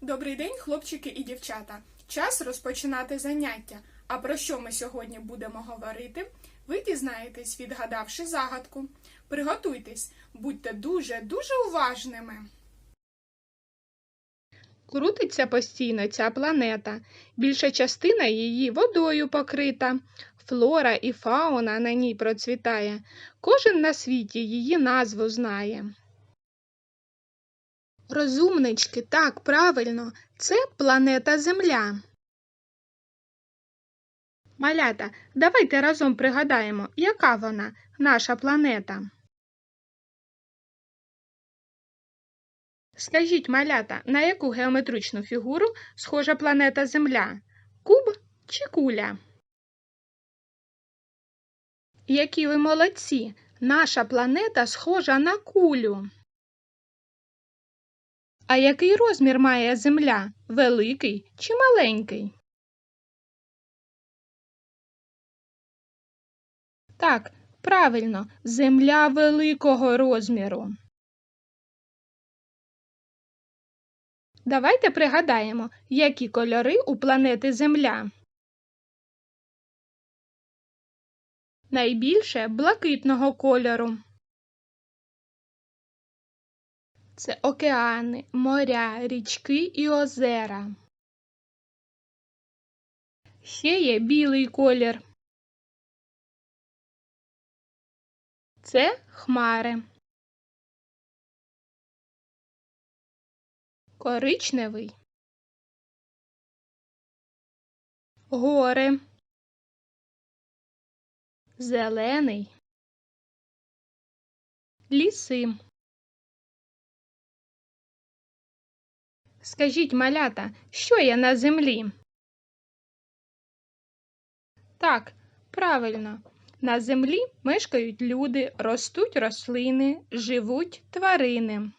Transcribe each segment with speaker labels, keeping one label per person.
Speaker 1: Добрий день, хлопчики і дівчата. Час розпочинати заняття. А про що ми сьогодні будемо говорити? Ви дізнаєтесь, відгадавши загадку. Приготуйтесь, будьте дуже дуже уважними. Крутиться постійно ця планета. Більша частина її водою покрита. Флора і фауна на ній процвітає. Кожен на світі її назву знає. Розумнички, так, правильно, це планета Земля. Малята, давайте разом пригадаємо, яка вона, наша планета. Скажіть, малята, на яку геометричну фігуру схожа планета Земля? Куб чи куля? Які ви молодці! Наша планета схожа на кулю. А який розмір має Земля? Великий чи маленький? Так, правильно, Земля великого розміру. Давайте пригадаємо, які кольори у планети Земля. Найбільше блакитного кольору. Це океани, моря, річки і озера. Ще є білий колір. Це хмари. Коричневий. Гори. Зелений. Ліси. Скажіть, малята, що є на землі? Так, правильно. На землі мешкають люди, ростуть рослини, живуть тварини.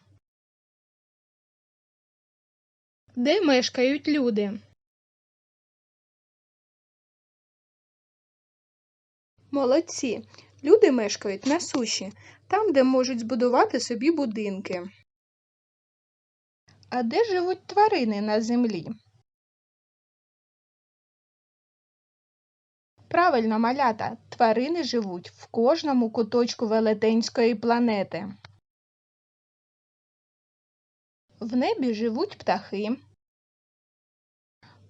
Speaker 1: Де мешкають люди? Молодці. Люди мешкають на суші, там, де можуть збудувати собі будинки. А де живуть тварини на землі? Правильно, малята, тварини живуть в кожному куточку велетенської планети. В небі живуть птахи.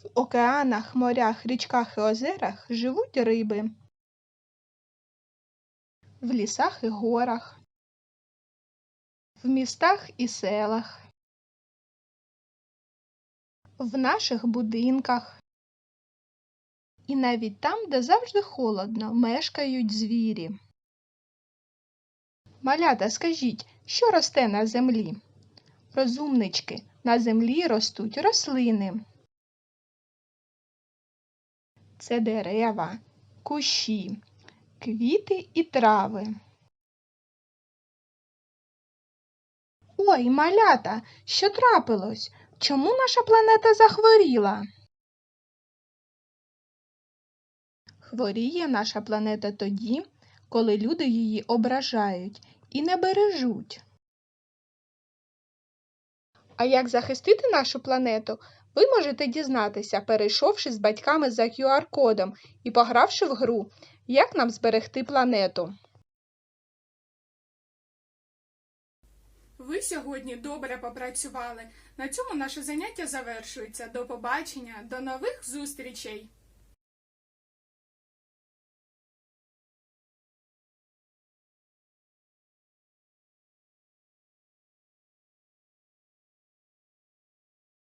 Speaker 1: В океанах, морях, річках і озерах живуть риби. В лісах і горах. В містах і селах. В наших будинках. І навіть там, де завжди холодно, мешкають звірі. Малята, скажіть, що росте на землі? Розумнички, на землі ростуть рослини. Це дерева, кущі, квіти і трави. Ой, малята, що трапилось? Чому наша планета захворіла? Хворіє наша планета тоді, коли люди її ображають і не бережуть. А як захистити нашу планету, ви можете дізнатися, перейшовши з батьками за QR-кодом і погравши в гру, як нам зберегти планету. Ви сьогодні добре попрацювали. На цьому наше заняття завершується. До побачення, до нових зустрічей!